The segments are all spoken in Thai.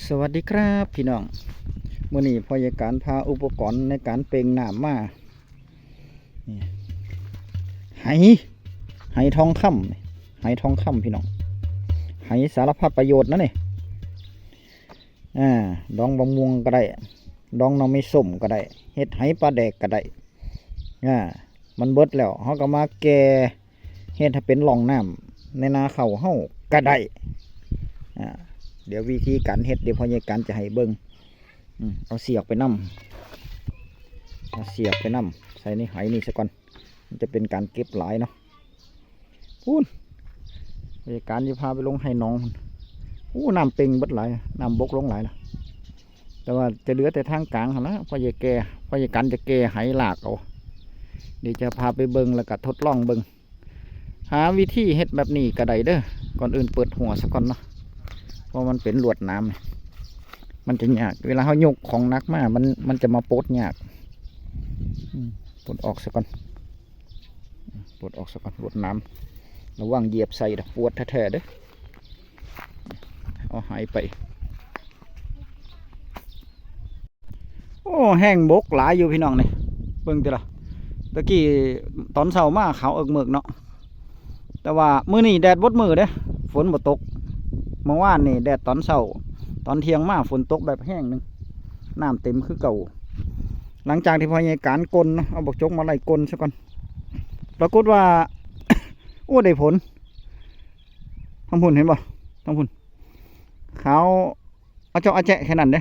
สวัสดีครับพี่น้องมื่อนี้พอยการพาอุปกรณ์ในการเปล่งน้ำมานี่ไหไหทองคำไหทองคำพี่น้องไหสารพัดประโยชน์นะนี่อ่าดองบะม่วงก็ได้ดองน้องไม่ส้มก็ได้เฮ็ดไหปลาแดกก็ได้อ่ามันเบิดแล้วเขาก็มาแก่เฮ็ดให้เป็นหลองน้ำในนาเขาเฮาก็ได้อ่า เดี๋ยววิธีการเฮ็ดเดี๋ยวพ่อใหญ่การจะให้เบิ้งเอาเสียบไปนํเอาเสียบไปนํใส่ในไหนี่ซะก่อน มันจะเป็นการเก็บหลายเนาะพูนพ่อใหญ่การจะพาไปลงให้น้องอู้น้ำเต็งบิดหลายน้ำบกลงหลายนะแต่ว่าจะเหลือแต่ทางกลางนะพ่อใหญ่แก่พ่อใหญ่การจะแก่ไหหลากเอาเดี๋ยวจะพาไปเบิ้งแล้วก็ทดลองเบิ้งหาวิธีเฮ็ดแบบนี้ก็ได้เด้อก่อนอื่นเปิดหัวซะก่อนเนาะ เพราะมันเป็นลวดน้ำมันจะยาก เวลาเขายกของนักมากมันมันจะมาปลดยากปลดออกซะก่อนปลดออกซะก่อนลวดน้ำระวังเหยียบใส่ดปวดแท้ๆเด้อเอาหายไป โอ้แห้งบกหลายอยู่พี่น้องนี่เบิ่งติละตะกี้ตอนเช้ามาขาวเอิกเมือกเนาะแต่ว่ามื้อนี้แดดบดมือเด้ฝนบ่ตก เมื่อวานนี่แดดตอนเช้าตอนเที่ยงมาฝนตกแบบแห้งหนึงน้ำเต็มคือเก่า หลังจากที่พอยายการกลนะเอาบอกจกมาไล่กลซะก่อนปรากฏว่าโอ้ได้ผลทั้งพุ่นเห็นบ่ทั้งพุ่นขาเอาเจาะอาแจะแค่นั้นเด้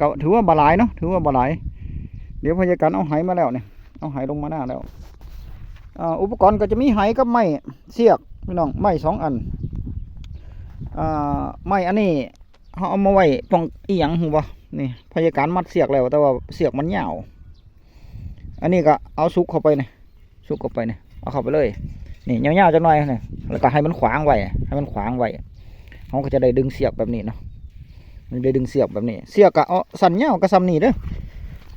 ก็ถือว่าบาหลายเนาะถือว่าบาหลาย เดี๋ยวพยายการเอาไหมาแล้วเนี่ยเอาไหลงมาหน้าแล้วอ,อุปกรณ์ก็จะมีไหกับไม้เสียกพี่น้องไม้สองอัน อ่าไม่อันนี้เขาเอามาไว้ป้องอีหยังหูบ่นี่พยาการมัดเสียกแล้วแต่ว่าเสียกมันยาวอันนี้ก็เอาซุกเข้าไปนี่ซุกเข้าไปนี่เอาเข้าไปเลยนี่ยาวๆจังหน่อยนี่แล้วก็ให้มันขวางไว้ให้มันขวางไว้เขาก็จะได้ดึงเสียกแบบนี้เนาะมันได้ดึงเสียกแบบนี้ เสียกก็เอาสั่นยาวก็ซ้ำนี่เด้อ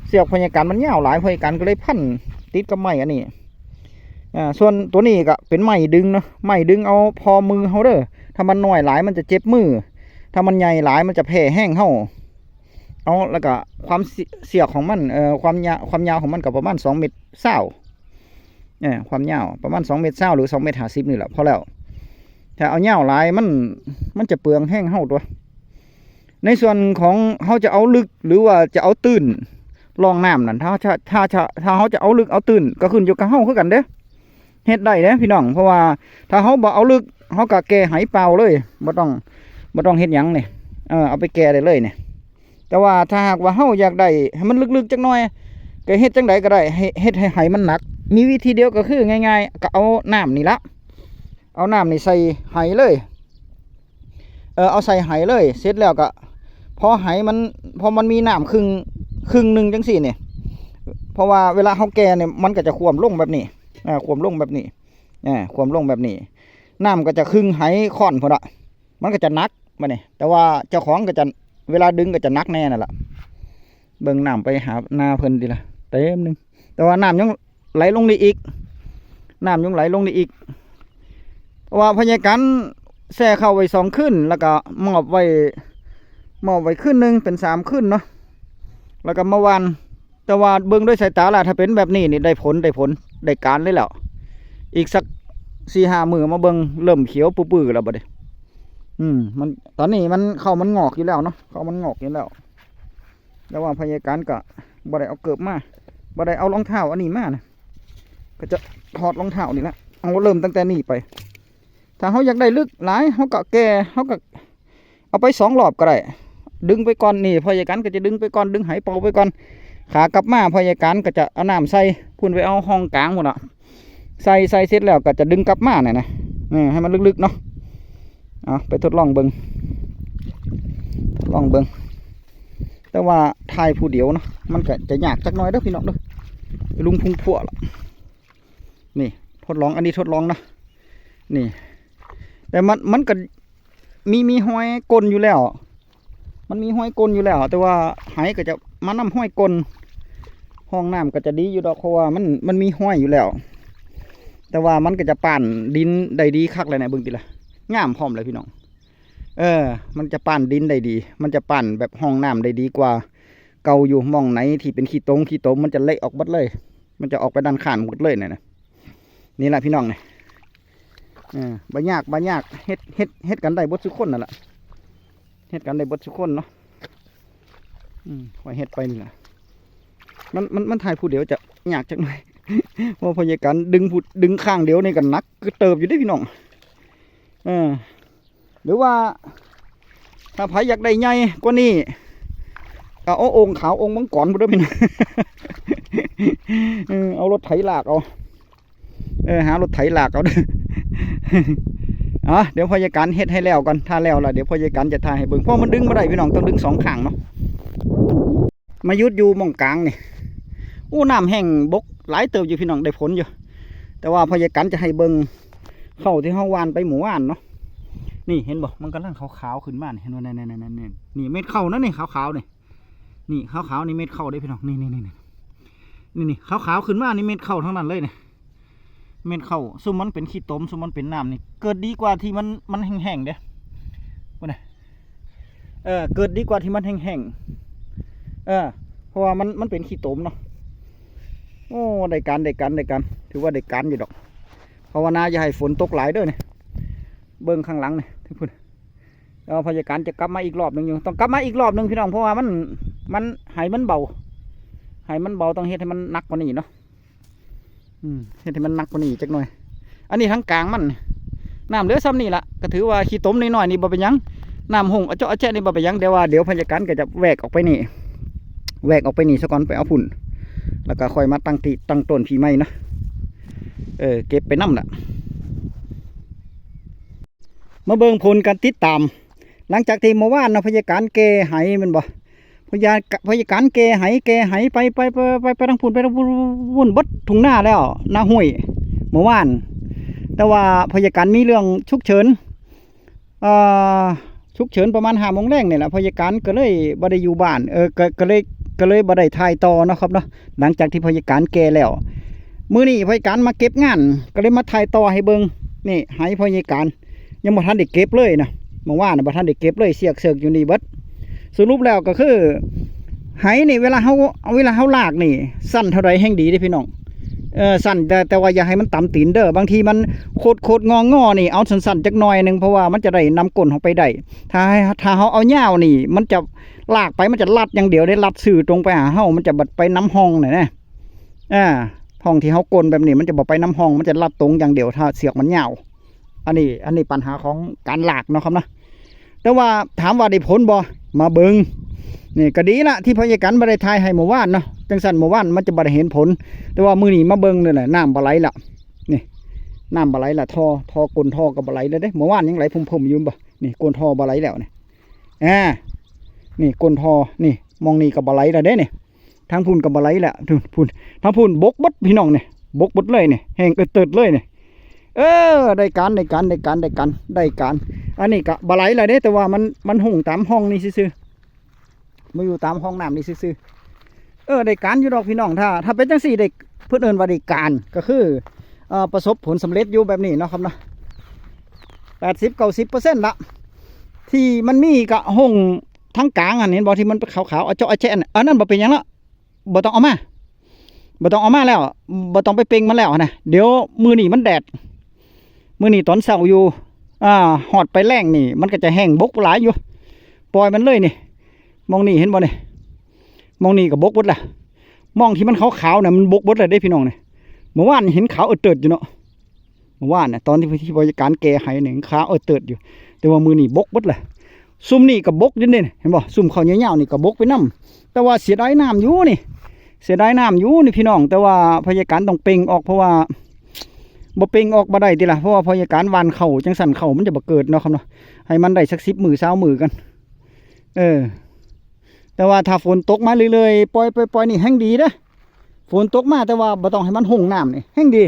เสียกพยาการมันยาวหลายพยาการก็เลยพันติดกับไม้อันนี้อ่าส่วนตัวนี้ก็เป็นไม้ดึงเนาะไม้ดึงเอาพอมือเขาเด้อ ถ้ามันน้อยหลายมันจะเจ็บมือ ถ้ามันใหญ่หลายมันจะแผ่แห้งเห่าเอาแล้วก็ความเสียกของมันเอ่อความยาวความยาวของมันก็ประมาณสองเมตรเศร้าเนี่ยความยาวประมาณสองเมตรเศร้าหรือสองเมตรห้าสิบนี่แหละพอแล้วถ้าเอายาหลายมันมันจะเปลืองแห้งเห่าตัว ในส่วนของเขาจะเอาลึกหรือว่าจะเอาตื้นลองน้ำนั่นถ้าถ้าถ้าถ้าถ้าเขาจะเอาลึกเอาตื้นก็ขึ้นอยู่กับเห่าคือกันเด้อเฮ็ดได้เด้พี่น้องเพราะว่าถ้าเขาบ่เอาลึก เขากะแก่ไหเปล่าเลยบ่ต้องบ่ต้องเฮ็ดหยังนี่เออเอาไปแก่ได้เลยเนี่ยแต่ว่าถ้าหากว่าเฮาอยากได้ให้มันลึกๆจักหน่อยก็เฮ็ดจังไดก็ได้ให้เฮ็ดให้ไหมันหนัก มีวิธีเดียวก็คือง่ายๆก็เอาน้ำนี่ละเอาน้ำนี่ใส่ไหเลยเออเอาใส่ไหเลย เสร็จแล้วก็พอไหมันพอมันมีน้ำครึ่งครึ่งหนึ่งจังซี่เนี่ยเพราะว่าเวลาเฮาแก่เนี่ยมันก็จะควมลงแบบนี้อ่าควมลงแบบนี้อ่าควมลงแบบนี้ น้ำก็จะครึ่งไหค่อนพอละมันก็จะนักมาเนี่ยแต่ว่าเจ้าของก็จะเวลาดึงก็จะนักแน่นั่นแหละเบิ่งน้ำไปหานาเพิ่นดีละเต็มหนึงแต่ว่าน้ำยังไหลลงได้อีกน้ำยังไหลลงได้อีกเพราะว่าพญากันแช่เข้าไว้สองขึ้น แล้วก็มอบไว้มอบไว้ขึ้นหนึ่งเป็นสามขึ้นเนาะแล้วก็เมื่อวานแต่ว่าเบิ่งด้วยสายตาล่ะถ้าเป็นแบบนี้นี่ได้ผลได้ผลได้การเลยแหล้วอีกสัก สี่ห้ามือมาเบิงเริ่มเขียวปื้อๆแล้วบ่เด้อืม มันตอนนี้มันเข้ามันงอกอยู่แล้วเนาะเข้ามันงอกอยู่แล้วแต่ว่าพยาการก็บ่ได้เอาเกิบมาบ่ได้เอารองเท้าอันนี้มานะก็จะถอดรองเท้านี่ละเอาเริ่มตั้งแต่นี้ไป ถ้าเขาอยากได้ลึกหลายเขาก็แก่เขาก็เอาไปสองรอบก็ได้ดึงไปก่อนนี่พยาการก็จะดึงไปก่อนดึงไหเป่าไปก่อนขากลับมาพยาการก็จะเอาน้ำใส่พุ่นไปเอาห้องกลางหมดอะ ใส่ใส่เสร็จแล้วก็จะดึงกลับมาเนี่ยนะเออให้มันลึกๆเนาะเอาไปทดลองเบิงทดลองเบิงแต่ว่าทายผู้เดียวเนาะมันก็จะยากจักน้อยเด้อพี่น้องเด้อลุงพุงพัวละนี่ทดลองอันนี้ทดลองนะนี่ แต่มันมันก็มีมีห้อยกลนอยู่แล้ว มันมีห้อยกลนอยู่แล้ว แต่ว่าไหก็จะมานำห้อยกลนห้องน้ำก็จะดีอยู่ดอกเพราะว่ามันมันมีห้อยอยู่แล้ว แต่ว่ามันก็จะปั่นดินได้ดีคักเลยนะเบิ่งติละงามพร้อมเลยพี่น้อง เออ มันจะปั่นดินได้ดี มันจะปั่นแบบห้องน้ำได้ดีกว่า เกาอยู่มองไหนที่เป็นขี้ตรงขี้ตมมันจะเละออกหมดเลย มันจะออกไปด้านข้างหมดเลยเนี่ยนะนี่แหละพี่น้องเนี่ยเออบ่ยากบ่ยากเฮ็ดเฮ็ดเฮ็ดกันได้บดทุกคนนั่นแหละเฮ็ดกันได้บดทุกคนเนาะอืมคอยเฮ็ดไปนี่แหละมันมันมันถ่ายผู้เดียวจะยากจังเลย เพราพยาการดึงผู้ดึงข้างเดียวในกันนักก็เติบอยู่ได้พี่น้องเออหรือว่า ถ้าไผอยากได้ใหญ่กว่านี้ก็เอาองค์ขาวองค์มังกรมาด้วยพี่น้องเอารถไถลากเอาเออหารถไถลากเอาอ๋อเดี๋ยวพยาการเฮ็ดให้แล้วก่อนถ้าแล้วล่ะเดี๋ยวพยาการจะถ่ายให้เบิ่งเพราะมันดึงมาได้พี่น้องต้องดึงสองข้างเนาะมายุดอยู่มองกลางนี่ อู้น้ำแห้งบกหลายเติบอยู่พี่น้องได้ผลอยู่ แต่ว่าพยาการจะให้เบิงเข้าที่ห้องวานไปหมู่ว่านเนาะนี่เห็นบ่มันกำลังขาวๆขึ้นมานี่เห็นบ่นั่นๆๆๆนี่เม็ดเข้านั่นนี่ขาวๆนี่นี่ขาวๆนี่เม็ดเข้าได้พี่น้องนี่นี่นี่นี่นี่นี่ขาวๆขึ้นมานี่เม็ดเข้าทั้งนั้นเลยเนี่ยเม็ดเข้าซุมมันเป็นขี้ตมซุมมันเป็นน้ำนี่เกิดดีกว่าที่มันมันแห้งๆเด้ว่าไงเออเกิดดีกว่าที่มันแห้งๆเออเพราะว่ามันมันเป็นขี้ตมเนาะ โอ้ได้การได้การได้การถือว่าได้การอยู่ดอกภาวนาอย่าให้ฝนตกหลายเด้อเนี่ยเบิ้งข้างหลังเนี่ยทุกคนแล้วพยาการจะกลับมาอีกรอบหนึ่งอยู่ต้องกลับมาอีกรอบหนึ่งพี่น้องเพราะว่ามันมันหายมันเบาหายมันเบาต้องเฮ็ดให้มันหนักกว่านี้เนาะอืมเห็นที่มันหนักกว่านี้จักหน่อย อันนี้ทั้งกลางมันน้ำเหลือซ้ำนี่ละก็ถือว่าขี้ต้มน้อยนี่บ่เป็นยังน้ำหงอเจาะแจ๊ะนี่บ่เป็นยังเดี๋ยวว่าเดี๋ยวพยาการก็จะแหวกออกไปนี่แหวกออกไปนี่ซะก่อนไปเอาพุ่น แล้วก็ค่อยมาตั้งติตั้งต้นพีไม้นะเออเก็บไปน้ำละมาเบิ่งผลการติดตาม หลังจากที่เมื่อวานเนะพยาการเกไหแมันบ่พยาพยาการเกไหเกไหไปไปไปไปไปทางพุ่นไปทางพุ่นวุ่นบดทุ่งหน้าแล้วหน้าห้วยเมื่อวาน แต่ว่าพยาการมีเรื่องฉุกเฉินเอ่อฉุกเฉินประมาณห้าโมงแรงเนี่ยแหละพยาการก็เลยบ่ได้อยู่บ้านเออก็ก็เลย ก็เลยบ่ได้ถ่ายต่อเนาะครับเนาะหลังจากที่พยาการแก่แล้วมื้อนี้พยาการมาเก็บงาน ก็เลยมาถ่ายต่อให้เบิงนี่ให้พยาการ ยังบ่ทันได้เก็บเลยนะเมื่อวานะบ่ทันได้เก็บเลยเสียกเสือกอยู่นี่เบิดสรุปแล้วก็คือไหนี่เวลาเขาเอาเวลาเขาลากนี่ สั้นเท่าไรแห่งดีเด้พี่น้องเออสั้นแต่แต่ว่าอย่าให้มันต่ำตีนเด้อบางทีมันโคดโคดงองอนี่เอาสั้นๆจักหน่อยหนึ่งเพราะว่ามันจะได้นำก้นเขาไปได้ถ้าถ้าเขาเอาเง่าวนี่ มันจะ ลากไปมันจะลัดอย่างเดียวได้ลัดสื่อตรงไปหาเฮามันจะบัดไปน้ำห้องน่ะนะอ่าห้องที่เขากลนแบบนี้มันจะบอกไปน้ำห้อง มันจะลัดตรงอย่างเดียวถ้าเสียกมันเง่าวอันนี้ อันนี้ปัญหาของการลากเนาะครับนะแต่ว่าถามว่าได้ผลบ่มาเบิงนี่ก็ดีละที่พยาการบริทายให้หมู่ว่านเนาะจังสันหมู่ว่านมันจะบริเห็นผล แต่ว่ามือหนีมาเบิงนี่แหละน้ำบะไหลละนี่น้ำบะไหลละท่อท่อกลนท่อกับบะไหลแล้วเด้หมู่ว่านยังไหลพุ่มๆอยู่บ่นี่กลนท่อบะไหลแล้วเนี่ยอ่า นี่กลนท่อนี่มองนี่กับบะไหลแล้วเด้เนี่ยทางพุ่นกับบะไหลแหละทุนพุ่นทางพุ่นบกบดพี่น้องเนี่ยบกบดเลยเนี่ยแห้งเอิดเลยเนี่ยเออได้การได้การได้การได้การได้การอันนี้ก็บะไหลแหละเด้แต่ว่ามันมันหุ่งตามห้องนี่ซื่อๆมาอยู่ตามห้องน้ำนี่ซื่อเออได้การอยู่ดอกพี่น้องถ้า ถ้าเป็นจังสี่ได้เพื่นเอินว่าได้การก็คืออ่อประสบผลสำเร็จอยู่แบบนี้เนาะครับเนาะแปดสิบเก้าสิบเปอร์เซ็นต์ละที่มันมีกะห้อง ทั้งกลางอันเห็นบอที่มันขาวๆเอาเจาะเอาแช่นอันนั้นบ่เป็นยังละบ่ต้องเอามาบ่ต้องเอามาแล้วบ่ต้องไปเป่งมันแล้วนะเดี๋ยวมือนี่มันแดด มือนี่ตอนเสาอยู่ อ่าหอดไปแรงนี่ มันก็จะแห้งบกหลายอยู่ ปล่อยมันเลยนี่ มองนี่เห็นบ่เนี่ยมองนี่กับบกบดล่ะ มองที่มันขาวๆน่ะมันบกบดเลยได้พี่น้องเนี่ยเมื่อวานเห็นขาวเออเติดอยู่เนาะเมื่อวานน่ะตอนที่ที่บริการแก่ให้เนี่ยขาวเออเติดอยู่ แต่ว่ามือนี่บกบดเลย ซุ่มนี่กับบกยันเด่นเห็นบ่ซุ่มเขาเหนียวๆนี่กับบกไปน้ำแต่ว่าเสียดายน้ำอยู่นี่ เสียดายน้ำอยู่นี่พี่น้อง แต่ว่าพยาการต้องเป่งออกเพราะว่าบ่เป่งออกบ่ได้ติล่ะเพราะว่าพยาการวานเข่าจังสันเข่ามันจะบ่เกิดเนาะครับเนาะให้มันได้สักสิบมือเช้ามือกัน เออ แต่ว่าถ้าฝนตกมาเรื่อยๆปล่อยปปล่อยนี่แห้งดีเด้อฝนตกมาแต่ว่าบ่ต้องให้มันห่งน้ำนี่แห้งดี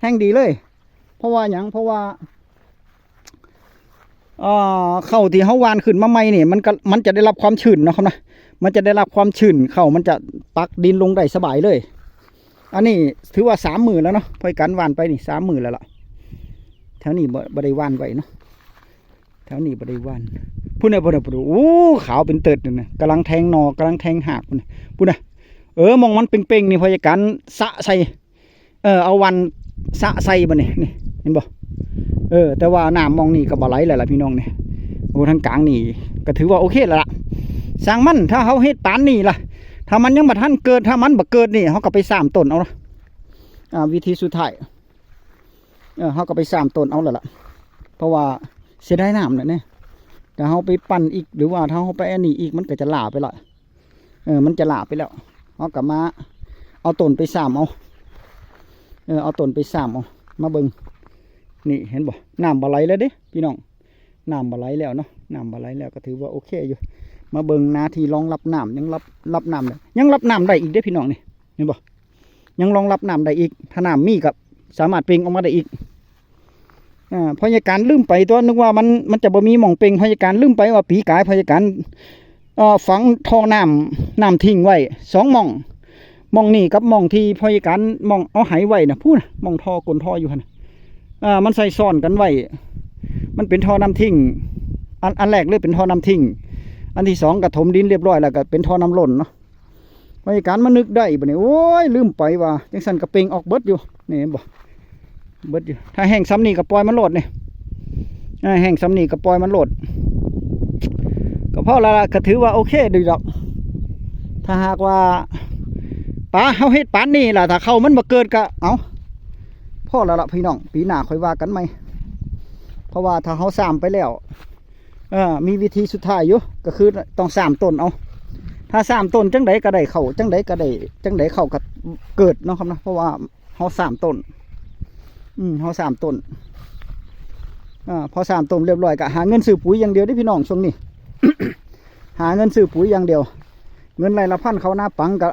แห้งดีเลย เพราะว่าหยังเพราะว่า เข่าที่เฮาวานขึ้นมาใหม่นี่มันก็มันจะได้รับความชื้นนะครับนะมันจะได้รับความชื้นเข่ามันจะปักดินลงได้สบายเลย อันนี้ถือว่าสามหมื่นแล้วเนาะพอยกันวานไปนี่สามหมื่นแล้วล่ะแถวนี้บ่บ่ได้วานไว้เนาะแถวนี้บ่ได้หวันพุ่นน่ะพุ่นน่ะพุ่นน่ะโอ้ขาวเป็นเติดนั่นน่ะกำลังแทงหนอกำลังแทงหากพุ่นน่ะพุ่นน่ะเออมองมันเป่งๆนี่พยการสะใส่เออเอาวันสะใส่บ่นี่ยนี่ เห็นบ่เออ แต่ว่าน้ำมองนี่ก็บ่ไหลแล้วล่ะพี่น้องเนี่ยโอ้ทางกลางนี่ก็ถือว่าโอเคแล้วล่ะสร้างมันถ้าเฮาเฮ็ดปานนี่ล่ะ ถ้ามันยังบ่ทันเกิดถ้ามันบ่เกิดนี่เฮาก็ไปสามต้นเอาละอ่าวิธีสุดท้ายเออเฮาก็ไปสามต้นเอาแล้วล่ะ เพราะว่าเสียดายน้ำน่ะเนี่ยแต่เฮาไปปั่นอีกหรือว่าถ้าเฮาไปอันนี้อีกมันก็จะหลาไปละเออ มันจะหลาไปแล้วเฮาก็มา เอาต้นไปสามเอาเออเอาต้นไปสามเอามาเบิ่ง นี่เห็นบ่น้ำบ่ไหลแล้วเด้พี่น้องน้ำบ่ไหลแล้วเนาะน้ำบ่ไหลแล้วก็ถือว่าโอเคอยู่ มาเบิ่งนาทีรองรับน้ำยังรับรับน้ำได้ยังรับน้ำได้อีกเด้พี่น้องนี่เห็นบ่ยังรองรับน้ำได้อีก ถ้าน้ำมีกับสามารถเปล่งออกมาได้อีกอ่าพยาการลืมไปตัวนึกว่ามันมันจะบ่มีหม่องเปล่งพยาการลืมไปว่าปีกายพยาการเอ่อฝังท่อน้ำน้ำทิ้งไว้สองหม่องหม่องนี่กับหม่องที่พยาการหม่องเอาไหไว้นะพูดนะหม่องท่อกลนท่ออยู่หั่นน่ะ อ่ามันใส่ซ่อนกันไว้ มันเป็นท่อน้ำทิ้ง อันอันแรกเลยเป็นท่อน้ำทิ้ง อันที่สองกระถมดินเรียบร้อยแล้วก็เป็นท่อน้ำล้นเนาะบริการมานึกได้บ่เนี่ยโอ้ยลืมไปว่าจังสันกระเปงออกเบิดอยู่นี่บ่เบิดอยู่ถ้าแห้งซ้ำนี่ก็ปล่อยมันโหลดเนี่ยแห้งซ้ำนี่ก็ปล่อยมันโหลดก็พระละก็ถือว่าโอเคดีดอก ถ้าหากว่าปลาเฮาเฮ็ดปานนี่ล่ะถ้าเข้ามันบ่เกิดก็เอา พ่อแล้วล่ะพี่น้อง ปีหน้าค่อยว่ากันไหม เพราะว่าถ้าเฮาสามไปแล้วเออมีวิธีสุดท้ายอยู่ก็คือต้องสามต้นเอา ถ้าสามต้นจังใดก็ได้เข่าจังใดก็ได้จังใดเข่าก็เกิดเนาะครับนะเพราะว่าเฮาสามต้น อืมเฮาสามต้นอพอสามต้นเรียบร้อยก็หาเงินซื้อปุ๋ยอย่างเดียวได้พี่น้องช่วงนี้ หาเงินซื้อปุ๋ยอย่างเดียว เงินไรละพันเขาหน้าปังก็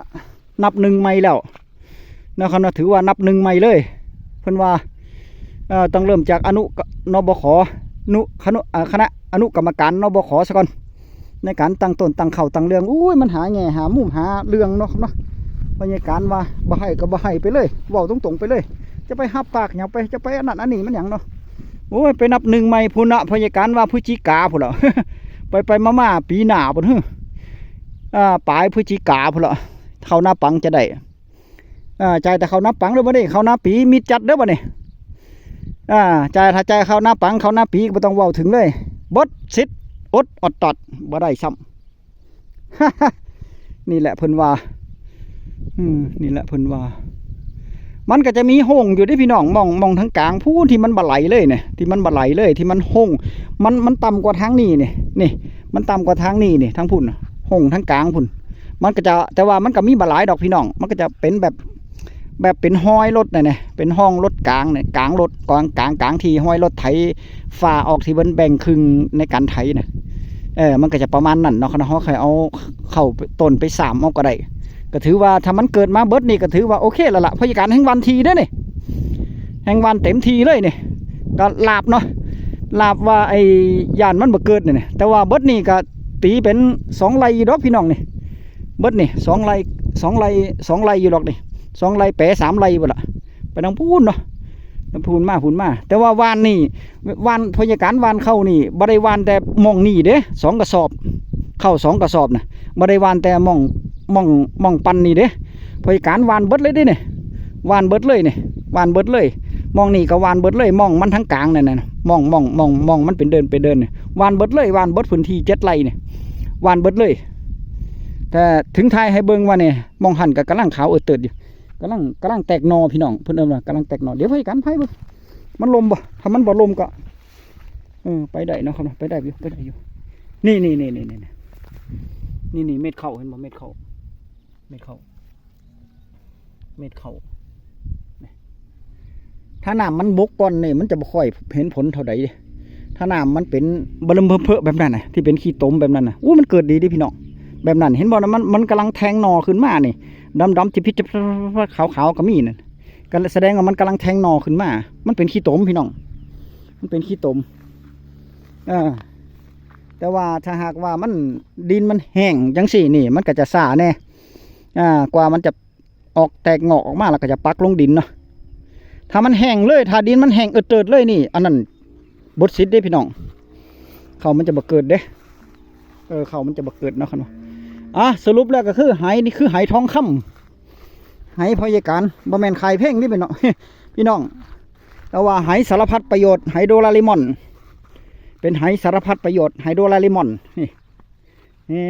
นับหนึ่งไม่แล้วนะครับนะถือว่านับหนึ่งไม่เลย พิ่นว่าต้องเริ่มจากอนุนบขนุคณะอ่าคณะอนุกรรมการนบขซะก่อนในการตั้งต้นตั้งเข่าตั้งเรื่องอุ้ยมันหาแง่หามุมหาเรื่องเนาะครับเนาะบรรยากาศว่าบ่ให้ก็บ่ให้ไปเลยเว้าตรงๆไปเลย จะไปหับปากหยังไปจะไปอันนั้นอันนี้มันหยังเนาะโอ้ยไปนับหนึ่งไม่พุ่นนะพยากาศว่าพฤศจิกาพุ่นละไปไปมามาๆปีหนาพุ่นเฮ้ออ่าปลายพฤศจิกาพุ่นละเข้าหน้าปังจะได้ อ่าใจแต่เขาน้าปังด้อบ่ได้เขาน้าปีมีจัดเด้อบ่นี่อ่าใจถ้าใจเขาน้าปังเขาน้าปีก็บ่ต้องเว้าถึงเลยบดสิทธิ์อดอดตอดบ่ได้ซ้ำนี่แหละเพิ่นว่าอืมนี่แหละเพิ่นว่า มันก็จะมีห้องอยู่ที่พี่น้องมองมองทางกลางพูนที่มันบ่ไหลเลยเนี่ยที่มันบ่ไหลเลย ที่มันห้องมันมันต่ำกว่าทางนี้นี่ยนี่ มันต่ำกว่าทางนี้นี่ทางพุ่นห้องทางกลางพุ่นมันก็จะแต่ว่ามันก็มีบ่หลดอกพี่น้อง มันก็จะเป็นแบบ แบบเป็นห้อยรถเนี่ยนะเป็นห้องรถกลางเนี่ยกลางรถกลางกลางกลางที่ห้อยรถไถฝ่าออกที่มันแบ่งครึ่งในการไถนะเออมันก็จะประมาณนั้นเนาะคณะเขาเคยเอาเข้าต้นไปสามเอาก็ได้ก็ถือว่าถ้ามันเกิดมาเบิดนี่ก็ถือว่าโอเคแล้วล่ะพยาการแห่งวันทีเด้อนี่แห่งวันเต็มทีเลยนี่ก็ลาบเนาะลาบว่าไอ้ยานมันบ่เกิดเนี่นะแต่ว่าเบิดนี่ก็ตีเป็นสองไร่ดอกพี่น้องนี่เบิดนี่สองไร่สองไร่สองไร่อยู่ดอกนี่ สองไร่แปะสามไร่บ่ละไปทางพูนเนาะทางพูนมาพูนมาแต่ว่าวานนี่วานพยาการวานเข้านี่บ่ได้วานแต่มองนี่เด้สองกระสอบเข้าสองกระสอบนะบ่ได้วานแต่มองมองมองปันนี่เด้พยาการวานเบิดเลยเด้เนี่ยวานเบิดเลยเนี่ยวานเบิดเลย มองนี่ก็วานเบิดเลยมองมันทั้งกลางนั่นน่ะมองมองมองมองมันเป็นเดินไปเดินเนี่ยวานเบิดเลยวานเบิดพื้นที่เจ็ดไร่เนี่ยวานเบิดเลย แต่ถึงไทยให้เบิ่งว่าเนี่ยมองหันกับกำลังขาวเออเติดอยู่ กำลังกำลังแตกหนอพี่น้องเพิ่นเอิ้นว่ากำลังแตกหนอเดี๋ยวให้กันไผเบิ่งมันลมบ่ถ้ามันบ่ลมก็เออไปได้เนาะครับเนาะไปได้อยู่ไปได้อยู่นี่นี่นี่นี่นี่นี่นี่เม็ดเข้าเห็นบ่เม็ดเข้าเม็ดเข้าเม็ดเข้าถ้าน้ำมันบกก่อนนี่มันจะบ่ค่อยเห็นผลเท่าใดถ้าน้ำมันเป็นบลมเพอะๆแบบนั้นน่ะที่เป็นขี้ตมแบบนั้นน่ะอู้มันเกิดดีดิพี่น้อง แบบนั้น เห็นบ่นะมันมันกำลังแทงหนอขึ้นมานี่ดำดำจิพิจขาวขาวๆก็มีนั่นก็แสดงว่ามันกำลังแทงหนอขึ้นมา มันเป็นขี้ตมพี่น้อง มันเป็นขี้ตมอ่าแต่ว่าถ้าหากว่ามันดินมันแห้งจังสี่นี่ มันก็จะซ่าแน่อ่ากว่ามันจะออกแตกงอกออกมาแล้วก็จะปักลงดินเนาะถ้ามันแห้งเลยถ้าดินมันแห้งเอดเติดเลยนี่ อันนั้นบดซิดได้พี่น้อง เขามันจะบ่เกิดเด้ เออเขามันจะบ่เกิดเนาะคันว่า อะสรุปแล้วก็คือไหนี่คือไหทองคำไหพยาการบ่แม่นขายเพ่งนี่เป็นเนาะพี่น้องแต่ว่าไหสารพัดประโยชน์ไหโดราลิมอน เป็นไหสารพัดประโยชน์ไหโดราลิมอนนี่นี่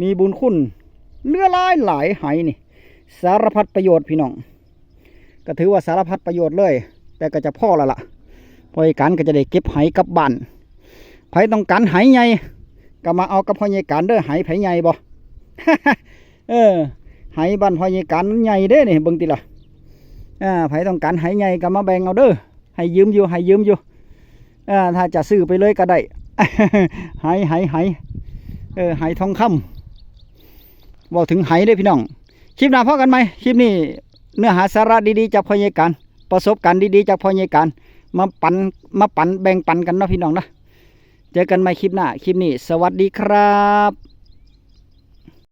มีบุญคุณเลือหลายหลายไหนี่ สารพัดประโยชน์พี่น้องก็ถือว่าสารพัดประโยชน์เลย แต่ก็จะพ่อละล่ะพอยการก็จะได้เก็บไหกลับบ้านไผต้องการไหใหญ่ ก็มาเอากับพ่อใหญ่การเด้อไหไผใหญ่บ่เออไหบ้านพ่อใหญ่การมันใหญ่เด้นี่เบิ่งติล่ะอ่าไผต้องการไหใหญ่ก็มาแบ่งเอาเด้อให้ยืมอยู่ให้ยืมอยู่อ่าถ้าจะซื้อไปเลยก็ได้ไหไหไหเออไหทองคำบอกถึงไหเด้อพี่น้อง คลิปหน้าพอกันไหมคลิปนี้เนื้อหาสาระดีๆจากพ่อใหญ่การประสบการณ์ดีๆจากพ่อใหญ่การมาปันมาปันแบ่งปันกันเนาะพี่น้องนะ เจอกันใหม่คลิปหน้า คลิปนี้ สวัสดีครับ